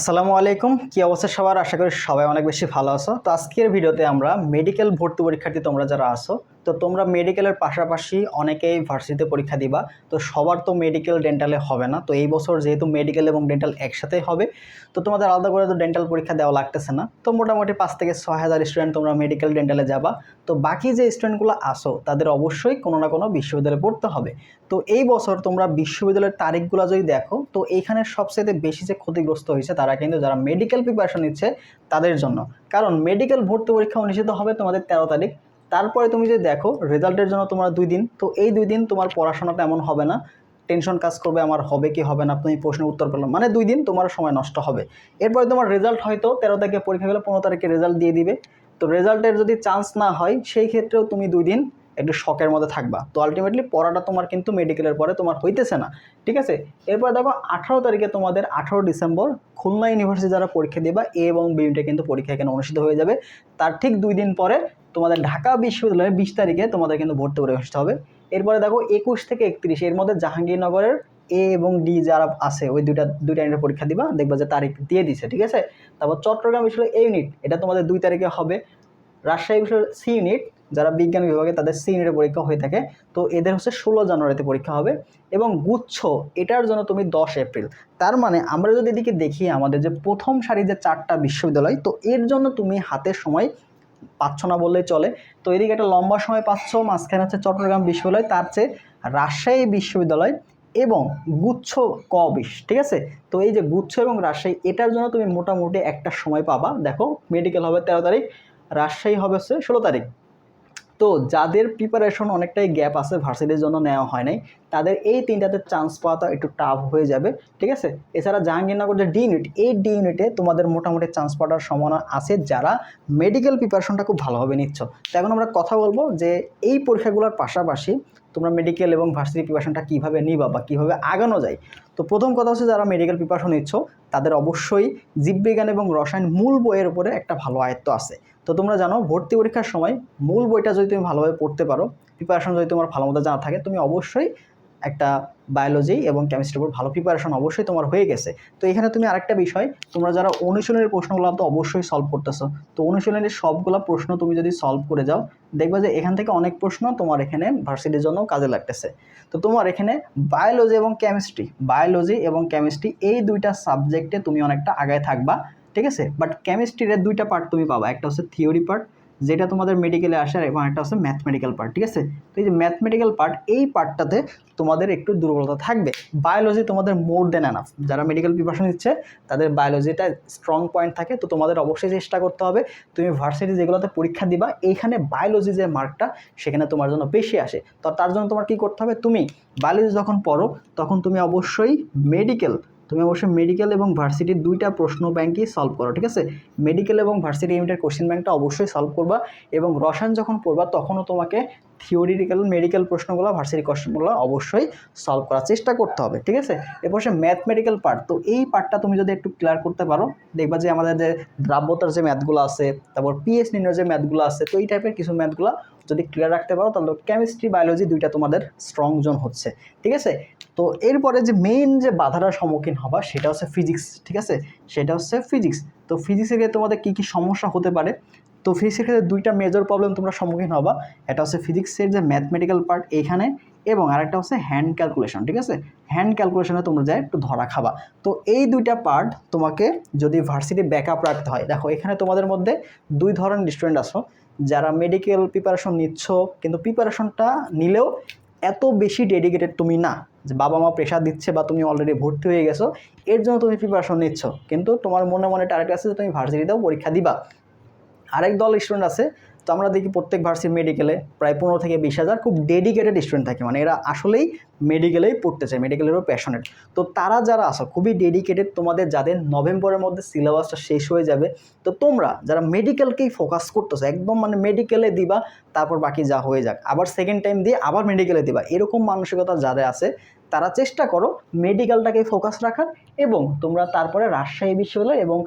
আসসালামু আলাইকুম। কি অবস্থা সবার? আশা করি সবাই অনেক বেশি ভালো আছো। তো আজকের ভিডিওতে আমরা মেডিকেল ভর্তি পরীক্ষার্থী তোমরা যারা আছো তো তোমরা মেডিকেলের পাশাপাশি অনেকেই ভার্সিটিতে পরীক্ষা দিবা। তো সবার তো মেডিকেল ডেন্টালে হবে না। তো এই বছর যেহেতু মেডিকেল এবং ডেন্টাল একসাথে হবে, তো তোমাদের আলাদা করে তো ডেন্টাল পরীক্ষা দেওয়া লাগতেছে না। তো মোটামুটি পাঁচ থেকে ছয় হাজার স্টুডেন্ট তোমরা মেডিকেল ডেন্টালে যাবা। তো বাকি যে স্টুডেন্টগুলো আসো, তাদের অবশ্যই কোনো না কোনো বিশ্ববিদ্যালয়ে পড়তে হবে। তো এই বছর তোমরা বিশ্ববিদ্যালয়ের তারিখগুলো যদি দেখো, তো এইখানে সবচেয়ে বেশি যে ক্ষতিগ্রস্ত হয়েছে তারা কিন্তু যারা মেডিকেল প্রিপারেশন নিচ্ছে, তাদের জন্য। কারণ মেডিকেল ভর্তি পরীক্ষা অনুষ্ঠিত হবে তোমাদের তেরো তারিখ। তারপরে তুমি যদি দেখো রেজাল্টের জন্য তোমার দুই দিন, তো এই দুই দিন তোমার পড়াশোনাটা এমন হবে না। টেনশন কাজ করবে, আমার হবে কি হবে না, তুমি প্রশ্নের উত্তর পেলাম মানে দুই দিন তোমার সময় নষ্ট হবে। এরপরে তোমার রেজাল্ট হয়তো তেরো তারিখে পরীক্ষা গেলে পনেরো তারিখে রেজাল্ট দিয়ে দিবে। তো রেজাল্টের যদি চান্স না হয়, সেই ক্ষেত্রেও তুমি দুই দিন একটু শখের মধ্যে থাকবা। তো আলটিমেটলি পড়াটা তোমার কিন্তু মেডিকেলের পরে তোমার হইতেছে না। ঠিক আছে? এরপর দেখো, আঠারো তারিখে তোমাদের আঠারো ডিসেম্বর, খুলনা ইউনিভার্সিটি যারা পরীক্ষা দেবা, এ এবং বিউনিটে কিন্তু পরীক্ষা এখানে অনুষ্ঠিত হয়ে যাবে। তার ঠিক দুই দিন পরে তোমাদের ঢাকা বিশ্ববিদ্যালয়ের বিশ তারিখে তোমাদের কিন্তু ভর্তি পরীক্ষা অনুষ্ঠিত হবে। এরপরে দেখো একুশ থেকে একত্রিশ, এর মধ্যে জাহাঙ্গীরনগরের এ এবং ডি যারা আছে, ওই দুইটা দুইটা ইউনিটের পরীক্ষা দিবা, দেখবা যে তারিখ দিয়ে দিছে, ঠিক আছে? তারপর চট্টগ্রাম বিশ্ববিদ্যালয় এ ইউনিট এটা তোমাদের দুই তারিখে হবে। রাজশাহী বিশ্ববিদ্যালয় সি ইউনিট যারা বিজ্ঞান বিভাগে, তাদের সি ইউনিটের পরীক্ষা হয়ে থাকে। তো এদের হচ্ছে ষোলো জানুয়ারিতে পরীক্ষা হবে এবং গুচ্ছ, এটার জন্য তুমি দশ এপ্রিল। তার মানে আমরা যদি এদিকে দেখি আমাদের যে প্রথম সারি যে চারটা বিশ্ববিদ্যালয়, তো এর জন্য তুমি হাতের সময় পাচ্ছ না বললেই চলে। তো এদিকে একটা লম্বা সময় পাচ্ছ, মাঝখানে হচ্ছে চট্টগ্রাম বিশ্ববিদ্যালয়, তার চেয়ে রাজশাহী বিশ্ববিদ্যালয় এবং গুচ্ছ ক বিশ, ঠিক আছে? তো এই যে গুচ্ছ এবং রাজশাহী, এটার জন্য তুমি মোটামুটি একটা সময় পাবা। দেখো মেডিকেল হবে তেরো তারিখ, রাজশাহী হবে হচ্ছে ষোলো তারিখ। তো যাদের প্রিপারেশন অনেকটাই গ্যাপ আছে ভার্সিটির জন্য নেওয়া হয় নাই, তাদের এই তিনটাতে চান্স পাওয়াটা একটু টাফ হয়ে যাবে, ঠিক আছে? এছাড়া জাহাঙ্গীরনগর যে ডি ইউনিট এই ডি ইউনিটে তোমাদের মোটামুটি চান্স পাওয়ার সম্ভাবনা আছে যারা মেডিকেল প্রিপারেশনটা খুব ভালোভাবে নিচ্ছ। তো এখন আমরা কথা বলব যে এই পরীক্ষাগুলোর পাশাপাশি তোমরা মেডিকেল এবং ভার্সিটি প্রিপারেশনটা কীভাবে নিবা বা কীভাবে আগানো যায়? তো প্রথম কথা হচ্ছে যারা মেডিকেল প্রিপারেশন নিচ্ছ, তাদের অবশ্যই জীববিজ্ঞান এবং রসায়ন মূল বইয়ের উপরে একটা ভালো আয়ত্ত আছে। তো তোমরা জানো, ভর্তি পরীক্ষার সময় মূল বইটা যদি তুমি ভালোভাবে পড়তে পারো প্রিপারেশন যদি তোমার ভালো মতো জানা থাকে, তুমি অবশ্যই একটা বায়োলজি এবং কেমিস্ট্রির উপর ভালো প্রিপারেশন অবশ্যই তোমার হয়ে গেছে। তো এখানে তুমি আরেকটা বিষয়, তোমরা যারা অনুশীলনের প্রশ্নগুলো তো অবশ্যই সলভ করতেছো। তো অনুশীলনের সবগুলো প্রশ্ন তুমি যদি সলভ করে যাও, দেখবে যে এখান থেকে অনেক প্রশ্ন তোমার এখানে ভার্সিটির জন্য কাজে লাগতেছে। তো তোমার এখানে বায়োলজি এবং কেমিস্ট্রি বায়োলজি এবং কেমিস্ট্রি এই দুইটা সাবজেক্টে তুমি অনেকটা আগায় থাকবা, ঠিক আছে? বাট কেমিস্ট্রির দুইটা পার্ট তুমি পাবা। একটা হচ্ছে থিওরি পার্ট যেটা তোমাদের মেডিকেলে আসে এবং একটা হচ্ছে ম্যাথমেটিক্যাল পার্ট ঠিক আছে? তো এই যে ম্যাথমেটিক্যাল পার্ট এই পার্টটাতে তোমাদের একটু দুর্বলতা থাকবে। বায়োলজি তোমাদের মোর দেন এনাফ যারা মেডিকেল প্রিপারেশন নিচ্ছে, তাদের বায়োলজিটা স্ট্রং পয়েন্ট থাকে, তো তোমাদের অবশ্যই চেষ্টা করতে হবে। তুমি ভার্সিটি যেগুলোতে পরীক্ষা দিবা, এইখানে বায়োলজি যে মার্কটা সেখানে তোমার জন্য বেশি আসে। তো তার জন্য তোমার কী করতে হবে? তুমি বায়োলজি যখন পড়ো, তখন তুমি অবশ্যই মেডিকেল তুমি অবশ্যই মেডিকেল এবং ভার্সিটির দুইটা প্রশ্ন ব্যাংকই সলভ করো, ঠিক আছে? মেডিকেল এবং ভার্সিটি ইউনিটের কোশ্চেন ব্যাংকটা অবশ্যই সলভ করবা এবং রসায়ন যখন পড়বা, তখনও তোমাকে থিওরিটিক্যাল মেডিকেল প্রশ্নগুলো ভার্সিটি কোশ্চেনগুলো অবশ্যই সলভ করার চেষ্টা করতে হবে, ঠিক আছে? এরপর সে ম্যাথমেটিক্যাল পার্ট তো এই পার্টটা তুমি যদি একটু ক্লিয়ার করতে পারো, দেখবা যে আমাদের যে দ্রাব্যতার যে ম্যাথগুলো আছে, তারপর পিএস নির্ণয়ের যে ম্যাথগুলো আছে, তো এই টাইপের কিছু ম্যাথগুলো যদি ক্লিয়ার রাখতে পারো, তাহলে কেমিস্ট্রি বায়োলজি দুইটা তোমাদের স্ট্রং জোন হচ্ছে, ঠিক আছে? তো এরপরে যে মেইন যে বাধাটার সম্মুখীন হবা সেটা হচ্ছে ফিজিক্স ঠিক আছে? সেটা হচ্ছে ফিজিক্স তো ফিজিক্সের ক্ষেত্রে তোমাদের কী কী সমস্যা হতে পারে? তো ফিজিক্সের ক্ষেত্রে দুইটা মেজর প্রবলেম তোমরা সম্মুখীন হবা। এটা হচ্ছে ফিজিক্সের যে ম্যাথমেটিক্যাল পার্ট এখানে এবং আরেকটা হচ্ছে হ্যান্ড ক্যালকুলেশন ঠিক আছে? হ্যান্ড ক্যালকুলেশনে তোমরা যায় একটু ধরা খাবা। তো এই দুইটা পার্ট তোমাকে যদি ভার্সিটি ব্যাকআপ রাখতে হয়, দেখো এখানে তোমাদের মধ্যে দুই ধরনের স্টুডেন্ট আসো। যারা মেডিকেল প্রিপারেশন নিচ্ছ, কিন্তু প্রিপারেশনটা নিলেও এত বেশি ডেডিকেটেড তুমি না। যে বাবা মা প্রেশার দিচ্ছে বা তুমি অলরেডি ভর্তি হয়ে গেছো, এর জন্য তুমি প্রিপারেশন নিচ্ছ। কিন্তু তোমার মনে মনে টার্গেট আছে যে তুমি ভার্সিটিতেও পরীক্ষা দিবা। আরেক দল স্টুডেন্ট আছে তো আমরা দেখি প্রত্যেক ভার্সিটি মেডিকেলে প্রায় পনেরো থেকে বিশ হাজার খুব ডেডিকেটেড স্টুডেন্ট থাকে। মানে এরা আসলেই মেডিকেলেই পড়তে চায় মেডিকেলেরও প্যাশনেট তো তারা যারা আসো খুবই ডেডিকেটেড তোমাদের যাদের নভেম্বরের মধ্যে সিলেবাসটা শেষ হয়ে যাবে, তো তোমরা যারা মেডিকেলকেই ফোকাস করতেছো, একদম মানে মেডিকেলে দিবা, তারপর বাকি যা হয়ে যাক। আবার সেকেন্ড টাইম দিয়ে আবার মেডিকেলে দিবা। এরকম মানসিকতা যাদের আছে, তারা চেষ্টা করো মেডিকেলটাকে ফোকাস রাখার এবং তোমরা তারপরে রাজশাহী বিশ্ববিদ্যালয় এবং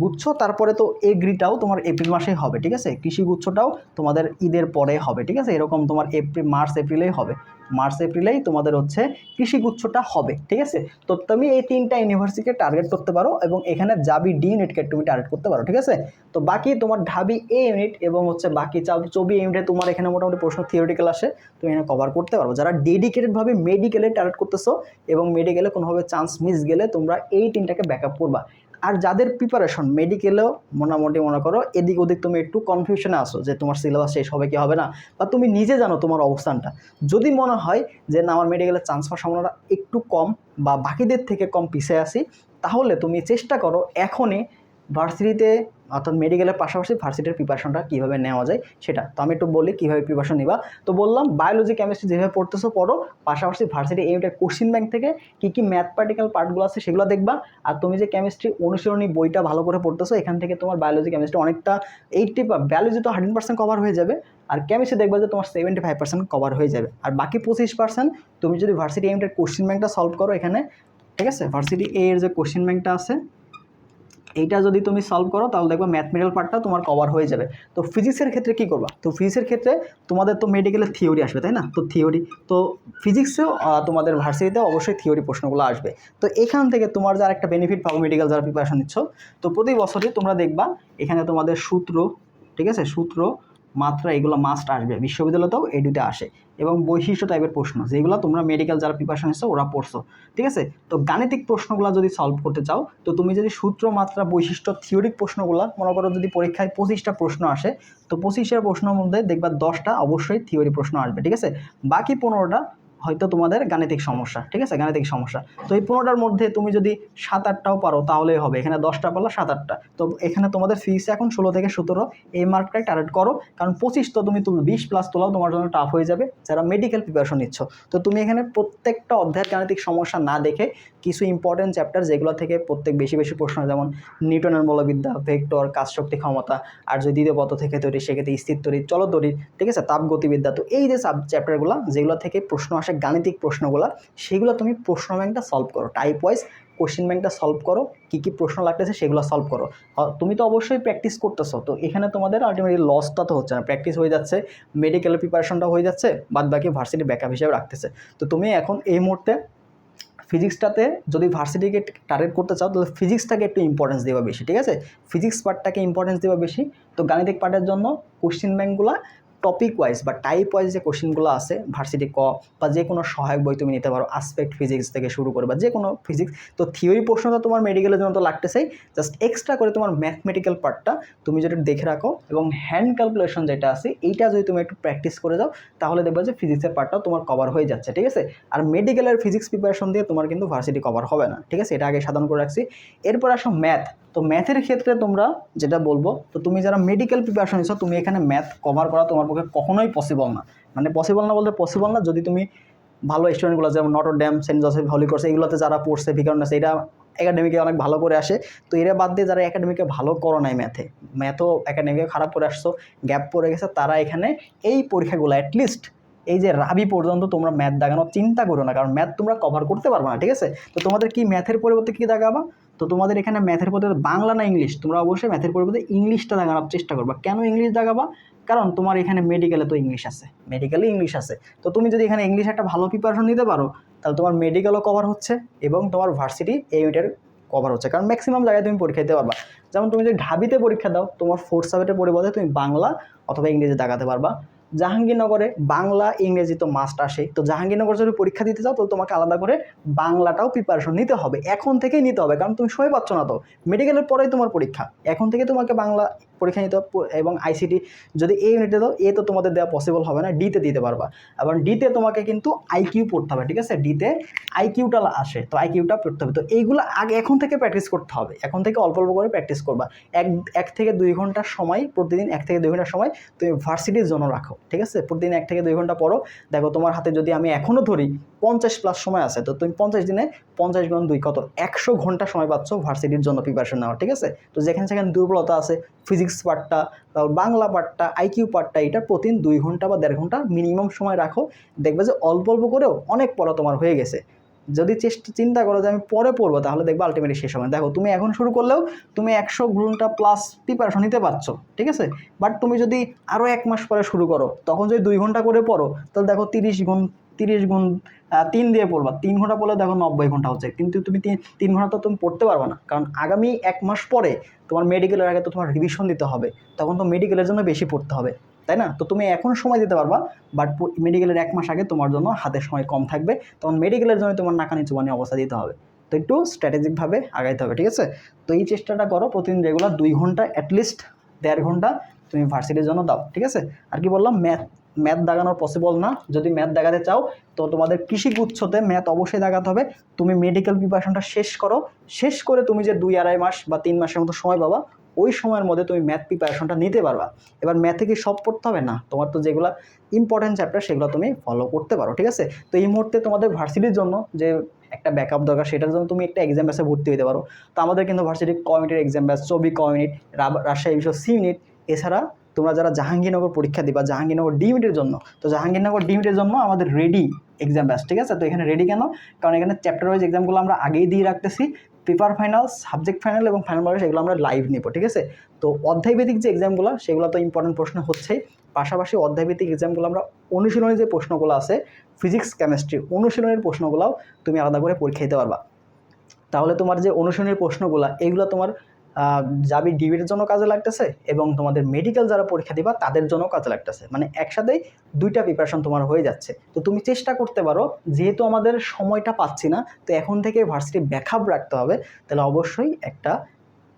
গুচ্ছ, তারপরে তো এগ্রিটাও তোমার এপ্রিল মাসেই হবে, ঠিক আছে? কৃষি গুচ্ছটাও তোমাদের ঈদের পরে হবে, ঠিক আছে? এরকম তোমার এপ্রিল, মার্চ, এপ্রিলেই হবে। মার্চ, এপ্রিলেই তোমাদের হচ্ছে কৃষি গুচ্ছটা হবে, ঠিক আছে? তো তুমি এই তিনটা ইউনিভার্সিটিকে টার্গেট করতে পারো এবং এখানে যাবি ডি ইউনিটকে তুমি টার্গেট করতে পারো, ঠিক আছে? তো বাকি তোমার ঢাবি এ ইউনিট এবং হচ্ছে বাকি চবি ইউনিটে তোমার এখানে মোটামুটি প্রশ্ন থিওরিটিক্যাল আসে, তুমি এখানে কভার করতে পারো। যারা ডেডিকেটেডভাবে মেডিকেলে টার্গেট করতেছো এবং মেডিকেলে কোনোভাবে চান্স মিস গেলে তোমরা এই তিনটাকে ব্যাকআপ করবা। আর যাদের প্রিপারেশন মেডিকেলেও মোটামুটি মনে করো, এদিক ওদিক তুমি একটু কনফিউশনে আসো যে তোমার সিলেবাস শেষ হবে কি হবে না, বা তুমি নিজে জানো তোমার অবস্থানটা। যদি মনে হয় যে না, আমার মেডিকেলের চান্স পাওয়ার সম্ভাবনা একটু কম বা বাকিদের থেকে কম পিছিয়ে আসি তাহলে তুমি চেষ্টা করো এখনই ভার্সিটিতে, অর্থাৎ মেডিকেলের পাশাপাশি ভার্সিটির প্রিপারেশনটা কীভাবে নেওয়া যায় সেটা। তো আমি একটু বলি কীভাবে প্রিপারেশন নিবা। তো বললাম বায়োলজি কেমিস্ট্রি যেভাবে পড়তেছো পড়ো, পাশাপাশি ভার্সিটি ইউনিটের কোশ্চিন ব্যাংক থেকে কী কী ম্যাথ পার্টিক্যাল পার্টগুলো আছে সেগুলো দেখবা। আর তুমি যে কেমিস্ট্রি অনুশীলনী বইটা ভালো করে পড়তেছো, এখান থেকে তোমার বায়োলজি কেমিস্ট্রি অনেকটা এইটটি বায়োলজি তো হান্ড্রেড পার্সেন্ট কভার হয়ে যাবে, আর কেমিস্ট্রি দেখবা যে তোমার সেভেন্টি ফাইভ পার্সেন্ট কভার হয়ে যাবে। আর বাকি পঁচিশ পার্সেন্ট তুমি যদি ভার্সিটি ইউনিটের কোশ্চিন ব্যাংকটা সলভ করো এখানে, ঠিক আছে? ভার্সিটি এ এর যে কোশ্চিন ব্যাংকটা আছে এইটা যদি তুমি সলভ করো, তাহলে দেখবে ম্যাথমেটিক্যাল পার্টটা তোমার কভার হয়ে যাবে। তো ফিজিক্সের ক্ষেত্রে কী করবা? তো ফিজিক্সের ক্ষেত্রে তোমাদের তো মেডিকেলের থিওরি আসবে, তাই না? তো থিওরি তো ফিজিক্সেও তোমাদের ভার্সিটিতে অবশ্যই থিওরি প্রশ্নগুলো আসবে। তো এখান থেকে তোমার যার একটা বেনিফিট পাবো মেডিকেল যারা প্রিপারেশন নিচ্ছ, তো প্রতি বছরই তোমরা দেখবা, এখানে তোমাদের সূত্র, ঠিক আছে? সূত্র মাত্রা এগুলো মাস্ট আসবে। বিশ্ববিদ্যালয়তেও দুটো আসে। এবং বৈশিষ্ট্য টাইপের প্রশ্ন, যেগুলো তোমরা মেডিকেল যারা প্রিপারেশন নিচ্ছ ওরা পড়ছো। ঠিক আছে? তো গাণিতিক প্রশ্নগুলো যদি সলভ করতে চাও, তো তুমি যদি সূত্র, মাত্রা, বৈশিষ্ট্য থিওরিক প্রশ্নগুলো, মনে করো যদি পরীক্ষায় পঁচিশটা প্রশ্ন আসে, তো পঁচিশের প্রশ্নের মধ্যে দেখবা দশটা অবশ্যই থিওরি প্রশ্ন আসবে। ঠিক আছে? বাকি পনেরোটা হয়তো তোমাদের গাণিতিক সমস্যা, ঠিক আছে? গাণিতিক সমস্যা। তো এই পনেরোটার মধ্যে তুমি যদি সাত আটটাও পারো, তাহলেই হবে। এখানে দশটা পারল সাত আটটা। তো এখানে তোমাদের ফিস এখন ষোলো থেকে সতেরো। এই মার্কটাই টার্গেট করো। কারণ পঁচিশ তো তুমি তুমি বিশ প্লাস তোলাও, তোমার জন্য টাফ হয়ে যাবে। যারা মেডিকেল প্রিপারেশন নিচ্ছ। তো তুমি এখানে প্রত্যেকটা অধ্যায়ের গাণিতিক সমস্যা না দেখে কিছু ইম্পর্টেন্ট চ্যাপ্টার যেগুলো থেকে প্রত্যেক বেশি বেশি প্রশ্ন, যেমন নিউটনের বলবিদ্যা ভেক্টর কাজ শক্তি ক্ষমতা, আর যদি দ্বিতীয় পথ থেকে তৈরি সেক্ষেত্রে স্থির তৈরি চলো তৈরি ঠিক আছে? তাপ গতিবিদ্যা তো এই যে সাব চ্যাপ্টারগুলো যেগুলো থেকে প্রশ্ন আসে গাণিতিক প্রশ্নগুলো, সেগুলো তুমি প্রশ্ন ব্যাংকটা সলভ করো। টাইপ ওয়াইজ কোশ্চেন ব্যাংকটা সলভ করো, কী কী প্রশ্ন লাগতেছে সেগুলো সলভ করো। তুমি তো অবশ্যই প্র্যাকটিস করতেছো, তো এখানে তোমাদের আলটিমেটলি লসটা তো হচ্ছে না। প্র্যাকটিস হয়ে যাচ্ছে মেডিকেলের প্রিপারেশনটা হয়ে যাচ্ছে বাদ বাকি ভার্সিটি ব্যাকআপ হিসেবে রাখতেছে। তো তুমি এখন এই মুহূর্তে ফিজিক্সটাতে যদি ভার্সিটিকে টার্গেট করতে চাও, তাহলে ফিজিক্সটাকে একটু ইম্পর্টেন্স দেওয়া বেশি, ঠিক আছে? ফিজিক্স পার্টটাকে ইম্পর্টেন্স দেওয়া বেশি। তো গাণিতিক পার্টের জন্য কোশ্চেন ব্যাংকগুলো টপিক ওয়াইজ বা টাইপ ওয়াইজ যে কোশ্চেনগুলো আছে ভার্সিটি ক বা যে কোনো সহায়ক বই তুমি নিতে পারো আসপেক্ট ফিজিক্স থেকে শুরু করে বা যে কোনো ফিজিক্স তো থিওরি প্রশ্ন তো তোমার মেডিকেলের জন্য তো লাগতেছেই জাস্ট এক্সট্রা করে তোমার ম্যাথমেটিক্যাল পার্টটা তুমি যদি দেখে রাখো এবং হ্যান্ড ক্যালকুলেশন যেটা আছে, এইটা যদি তুমি একটু প্র্যাকটিস করে যাও, তাহলে দেখবে যে ফিজিক্সের পার্টটাও তোমার কভার হয়ে যাচ্ছে, ঠিক আছে? আর মেডিকেলের ফিজিক্স প্রিপারেশন দিয়ে তোমার কিন্তু ভার্সিটি কভার হবে না, ঠিক আছে? এটা আগে সাধন করে রাখছি। এরপর আসো ম্যাথ তো ম্যাথের ক্ষেত্রে তোমরা যেটা বলব, তো তুমি যারা মেডিকেল প্রিপারেশন নিচ্ছ তুমি এখানে ম্যাথ কভার করা তোমার পক্ষে কখনোই পসিবল না। মানে পসিবল না বলতে পসিবল না, যদি তুমি ভালো স্টুডেন্টগুলো যেমন Notre Dame Saint Joseph Holy Cross এইগুলোতে যারা পড়ছে ভিকারনেস এটা একাডেমিকে অনেক ভালো করে আসে। তো এরা বাদ দিয়ে যারা একাডেমিকে ভালো করো নাই ম্যাথে ম্যাথও একাডেমিকে খারাপ করে আসছো গ্যাপ পড়ে গেছে, তারা এখানে এই পরীক্ষাগুলো অ্যাটলিস্ট এই যে রাবি পর্যন্ত তোমরা ম্যাথ দাগানোর চিন্তা করো না, কারণ ম্যাথ তোমরা কভার করতে পারবে না, ঠিক আছে? তো তোমাদের কি ম্যাথের পরিবর্তে কী দাগাবা তো তোমাদের এখানে ম্যাথের পরিবর্তে বাংলা না ইংলিশ? তোমরা অবশ্যই ম্যাথের পরিবর্তে ইংলিশটা দাগানোর চেষ্টা করবা। কেন ইংলিশ দাগাবা কারণ তোমার এখানে মেডিকেলে তো ইংলিশ আছে মেডিকেলে ইংলিশ আছে। তো তুমি যদি এখানে ইংলিশ একটা ভালো প্রিপারেশন নিতে পারো, তাহলে তোমার মেডিকেলও কভার হচ্ছে এবং তোমার ভার্সিটি এই ইউনিটের কভার হচ্ছে। কারণ ম্যাক্সিমাম জায়গায় তুমি পরীক্ষা দিতে পারবা। যেমন তুমি যদি ঢাবিতে পরীক্ষা দাও, তোমার ফোর্থ সাবজেক্টের পরিবর্তে তুমি বাংলা অথবা ইংরেজি দাগাতে পারবা। জাহাঙ্গীরনগরে বাংলা ইংরেজি তো মাস্ট আসে। তো জাহাঙ্গীরনগর যদি পরীক্ষা দিতে চাও তো তোমাকে আলাদা করে বাংলাটাও প্রিপারেশন নিতে হবে। এখন থেকেই নিতে হবে, কারণ তুমি সময় পাচ্ছ না তো। মেডিকেলের পরেই তোমার পরীক্ষা। এখন থেকে তোমাকে বাংলা পরীক্ষা নিতে এবং আইসিটি যদি এ ইউনিটে দাও এ তো তোমাদের দেওয়া পসিবল হবে না ডিতে দিতে পারবা। এবং ডিতে তোমাকে কিন্তু আইকিউ পড়তে হবে, ঠিক আছে? ডিতে আইকিউটা আসে, তো আইকিউটা পড়তে হবে। তো এইগুলো আগে এখন থেকে প্র্যাকটিস করতে হবে, এখন থেকে অল্প অল্প করে প্র্যাকটিস করবা। এক এক থেকে দুই ঘণ্টার সময় প্রতিদিন, এক থেকে দুই ঘণ্টার সময় তুমি ভার্সিটির জন্য রাখো, ঠিক আছে? প্রতিদিন এক থেকে দুই ঘণ্টা পড়ো। দেখো তোমার হাতে যদি আমি এখনও ধরি পঞ্চাশ প্লাস সময় আছে, তো তুমি পঞ্চাশ দিনে পঞ্চাশ গুণ দুই কত? একশো ঘণ্টা সময় পাচ্ছ ভার্সিটির জন্য প্রিপারেশন নেওয়া ঠিক আছে? তো যেখানে সেখানে দুর্বলতা আছে ফিজিক্স পার্টটা বাংলা পার্টটা আইকিউ পার্টটা এটা প্রতিদিন দুই ঘণ্টা বা দেড় ঘণ্টা মিনিমাম সময় রাখো। দেখবে যে অল্প অল্প করেও অনেক পড়া তোমার হয়ে গেছে। যদি চেষ্টা, চিন্তা করো যে আমি পরে পড়ব, তাহলে দেখব আলটিমেটলি শেষ হবে দেখো, তুমি এখন শুরু করলেও তুমি একশো ঘণ্টা প্লাস প্রিপারেশন নিতে পারছ, ঠিক আছে? বাট তুমি যদি আরও এক মাস পরে শুরু করো, তখন যদি দুই ঘণ্টা করে পড়ো, তাহলে দেখো তিরিশ গুণ তিরিশ গুণ তিন দিয়ে পড়বা। তিন ঘণ্টা পড়লে দেখো নব্বই ঘণ্টা হচ্ছে। কিন্তু তুমি তিন ঘণ্টা তো তুমি পড়তে পারবে না। কারণ আগামী এক মাস পরে তোমার মেডিকেলের আগে তো তোমার রিভিশন দিতে হবে। তখন তো মেডিকেলের জন্য বেশি পড়তে হবে। তাই না? তো তুমি এখন সময় দিতে পারবা বাট মেডিকেলের এক মাস আগে তোমার জন্য হাতে সময় কম থাকবে। তখন মেডিকেলের জন্য তোমার নাকানি চুবানি অবস্থা দিতে হবে। তো একটু স্ট্র্যাটেজিকভাবে আগাইতে হবে, ঠিক আছে? তো এই চেষ্টাটা করো, প্রতিদিন রেগুলার দুই ঘণ্টা অ্যাটলিস্ট দেড় ঘণ্টা তুমি ভার্সিটির জন্য দাও, ঠিক আছে? আর কি বললাম? ম্যাথ ম্যাথ দাগানো পসিবল না। যদি ম্যাথ দাগাতে চাও, তো তোমাদের কৃষি গুচ্ছতে ম্যাথ অবশ্যই দাগাতে হবে। তুমি মেডিকেল প্রিপারেশনটা শেষ করো। শেষ করে তুমি যে দুই আড়াই মাস বা তিন মাসের মতো সময় পাবা, ওই সময়ের মধ্যে তুমি ম্যাথ প্রিপারেশনটা নিতে পারবা। এবার ম্যাথে কি সব পড়তে হবে? না, তোমার তো যেগুলো ইম্পর্টেন্ট চ্যাপ্টার সেগুলো তুমি ফলো করতে পারো, ঠিক আছে? তো এই মুহূর্তে তোমাদের ভার্সিটির জন্য যে একটা ব্যাকআপ দরকার, সেটার জন্য তুমি একটা এক্সাম ব্যাসে ভর্তি হতে পারো। তো আমাদের কিন্তু ভার্সিটি কমিউনিটির এক্সাম ব্যাস চবি কমিউনিট রাজশাহী বিশ্ব সি ইউনিট এছাড়া তোমরা যারা জাহাঙ্গীরনগর পরীক্ষা দিবা, জাহাঙ্গীরনগর ডিমিটের জন্য, তো জাহাঙ্গীরনগর ডি ইউনিটের জন্য আমাদের রেডি এক্সাম ব্যাস ঠিক আছে? তো এখানে রেডি কেন? কারণ এখানে চ্যাপ্টার ওয়াইজ এক্সামগুলো আমরা আগেই দিয়ে রাখতেছি পেপার ফাইনাল সাবজেক্ট ফাইনাল এবং ফাইনাল মার্কস এগুলো আমরা লাইভ নিব, ঠিক আছে? তো অধ্যায়ভিত্তিক যে এক্সামগুলো সেগুলো তো ইম্পর্টেন্ট প্রশ্ন হচ্ছেই। পাশাপাশি অধ্যায়ভিত্তিক এক্সামগুলো আমরা অনুশীলনের যে প্রশ্নগুলো আছে ফিজিক্স কেমিস্ট্রি অনুশীলনের প্রশ্নগুলোও তুমি আলাদা করে পরীক্ষা দিতে পারবা। তাহলে তোমার যে অনুশীলনের প্রশ্নগুলো এইগুলো তোমার যাবি ডিবির জন্য কাজে লাগতেছে এবং তোমাদের মেডিকেল যারা পরীক্ষা দিবা, তাদের জন্য কাজে লাগতেছে। মানে একসাথেই দুইটা প্রিপারেশন তোমার হয়ে যাচ্ছে। তো তুমি চেষ্টা করতে পারো, যেহেতু আমাদের সময়টা পাচ্ছি না, তো এখন থেকে ভার্সিটি ব্যাকআপ রাখতে হবে। তাহলে অবশ্যই একটা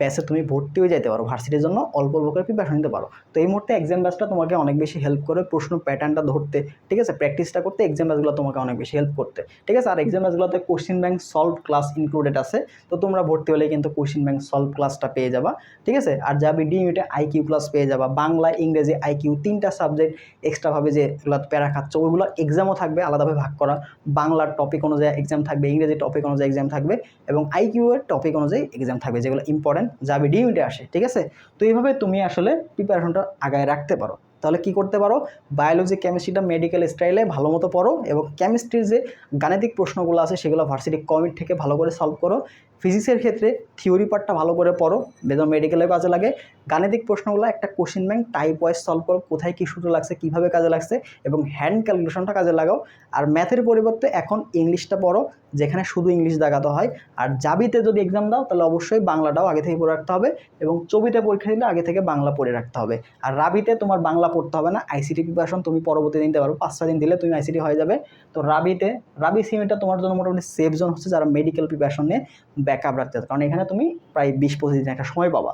ব্যাচে তুমি ভর্তি হয়ে যেতে পারো ভার্সিটির জন্য অল্প অল্প করে প্রিপারেশন নিতে পারো। তো এই মুহূর্তে এক্সাম ব্যাচটা তোমাকে অনেক বেশি হেল্প করে প্রশ্ন প্যাটার্নটা ধরতে, ঠিক আছে? প্র্যাকটিসটা করতে এক্সাম ব্যাচগুলো তোমাকে অনেক বেশি হেল্প করতে। ঠিক আছে? আর exam ব্যাচগুলোতে question bank solve class included আছে। তো তোমরা ভর্তি হলে কিন্তু কোশ্চিন ব্যাংক সলভ ক্লাসটা পেয়ে যাবা, ঠিক আছে? আর যাবি ডি ইউনিটে আইকিউ ক্লাস পেয়ে যাবা। বাংলা, ইংরেজি আইকিউ তিনটা সাবজেক্ট এক্সট্রাভাবে যে এগুলো প্যারা খাচ্ছ, ওইগুলো এক্সামও থাকবে আলাদাভাবে ভাগ করা। বাংলার টপিক অনুযায়ী এক্সাম থাকবে, ইংরেজি টপিক অনুযায়ী এক্সাম থাকবে এবং আইকিউ এর টপিক অনুযায়ী এক্সাম থাকবে, যেগুলো ইম্পর্টেন্ট যাবে ডি আসে, ঠিক আছে? তো এইভাবে তুমি আসলে প্রিপারেশনটা আগায় রাখতে পারো। তাহলে কি করতে পারো? বায়োলজি কেমিস্ট্রিটা মেডিকেল স্টাইলে ভালো মতো পড়ো এবং কেমিস্ট্রির যে গাণিতিক প্রশ্নগুলো আছে সেগুলো ভার্সিটি কমিট থেকে ভালো করে সলভ করো ফিজিক্সের ক্ষেত্রে থিওরি পার্টটা ভালো করে পড়ো, বেদম মেডিকেলে কাজে লাগে। গাণিতিক প্রশ্নগুলো, একটা question bank type wise solve করো, কোথায় কী সূত্র লাগছে, কীভাবে কাজে লাগছে, এবং হ্যান্ড ক্যালকুলেশনটা কাজে লাগাও। আর ম্যাথের পরিবর্তে এখন ইংলিশটা পড়ো, যেখানে শুধু ইংলিশ দেখাতে হয়। আর জাবিতে যদি এক্সাম দাও, তাহলে অবশ্যই বাংলাটাও আগে থেকে পড়ে রাখতে হবে, এবং চবিতে পরীক্ষা দিলে আগে থেকে বাংলা পড়ে রাখতে হবে। আর রাবিতে তোমার বাংলা পড়তে হবে না আইসিটি প্রিপারেশন তুমি পরবর্তী দিন দিতে পারো, পাঁচ ছয় দিন দিলে তুমি আইসিটি হয়ে যাবে। তো রাবিতে, রাবি সিমিটা তোমার জন্য মোটামুটি সেফ জোন হচ্ছে যারা মেডিকেল প্রিপারেশন নিয়ে। ব্যাকআপ রাখতে হবে। কারণ এখানে তুমি প্রায় বিশ পঁচিশ দিন একটা সময় পাবা,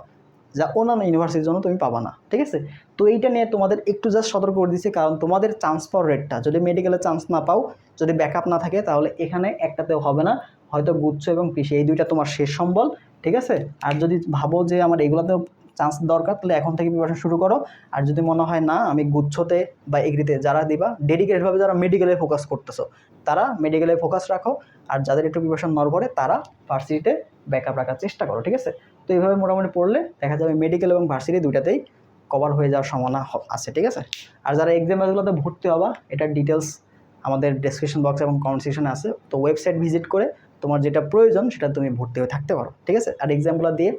যা অন্যান্য ইউনিভার্সিটির জন্য তুমি পাবা না, ঠিক আছে? তো এইটা নিয়ে তোমাদের একটু জাস্ট সতর্ক করে দিচ্ছি কারণ তোমাদের চান্স পাওয়ার রেটটা যদি মেডিকেলে চান্স না পাও, যদি ব্যাকআপ না থাকে, তাহলে এখানে একটাতেও হবে না। হয়তো গুচ্ছ এবং কৃষি এই দুইটা তোমার শেষ সম্বল, ঠিক আছে? আর যদি ভাবো যে আমার এগুলোতেও চান্স দরকার, তাহলে এখন থেকে প্রিপারেশন শুরু করো। আর যদি মনে হয় না, আমি গুচ্ছতে বা এগ্রিতে যারা দিবা ডেডিকেটেডভাবে যারা মেডিকেলে ফোকাস করতেছো, তারা মেডিকেলে ফোকাস রাখো। আর যাদের একটু প্রিপারেশন নড়বড়ে, তারা ভার্সিটিতে ব্যাকআপ রাখার চেষ্টা করো, ঠিক আছে? তো এইভাবে মোটামুটি পড়লে দেখা যাবে মেডিকেল এবং ভার্সিটি দুইটাতেই কভার হয়ে যাওয়ার সম্ভাবনা আছে, ঠিক আছে? আর যারা এক্সামগুলোতে ভর্তি হবা, এটার ডিটেলস আমাদের ডেসক্রিপশন বক্স এবং কমেন্ট সেকশনে আছে। তো ওয়েবসাইট ভিজিট করে তোমার যেটা প্রয়োজন সেটা তুমি ভর্তি হয়ে থাকতে পারো, ঠিক আছে? আর এক্সামগুলো দিয়ে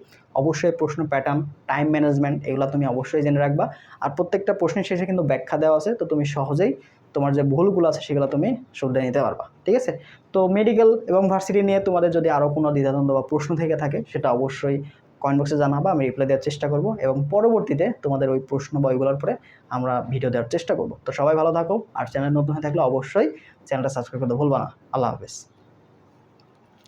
অবশ্যই প্রশ্ন প্যাটার্ন টাইম ম্যানেজমেন্ট এগুলো তুমি অবশ্যই জেনে রাখবা। আর প্রত্যেকটা প্রশ্নের শেষে কিন্তু ব্যাখ্যা দেওয়া আছে, তো তুমি সহজেই তোমার যে ভুলগুলো আছে সেগুলো তুমি শুধরে নিতে পারবা, ঠিক আছে? তো মেডিকেল এবং ভার্সিটি নিয়ে তোমাদের যদি আরও কোনো দ্বিধাদ্বন্দ্ব বা প্রশ্ন থেকে থাকে, সেটা অবশ্যই কমেন্ট বক্সে জানাবা, আমি রিপ্লাই দেওয়ার চেষ্টা করব এবং পরবর্তীতে তোমাদের ওই প্রশ্ন বা ওইগুলোর পরে আমরা ভিডিও দেওয়ার চেষ্টা করব। তো সবাই ভালো থাকো, আর চ্যানেল নতুন হয়ে থাকলে অবশ্যই চ্যানেলটা সাবস্ক্রাইব করতে ভুলবা না। আল্লাহ হাফেজ।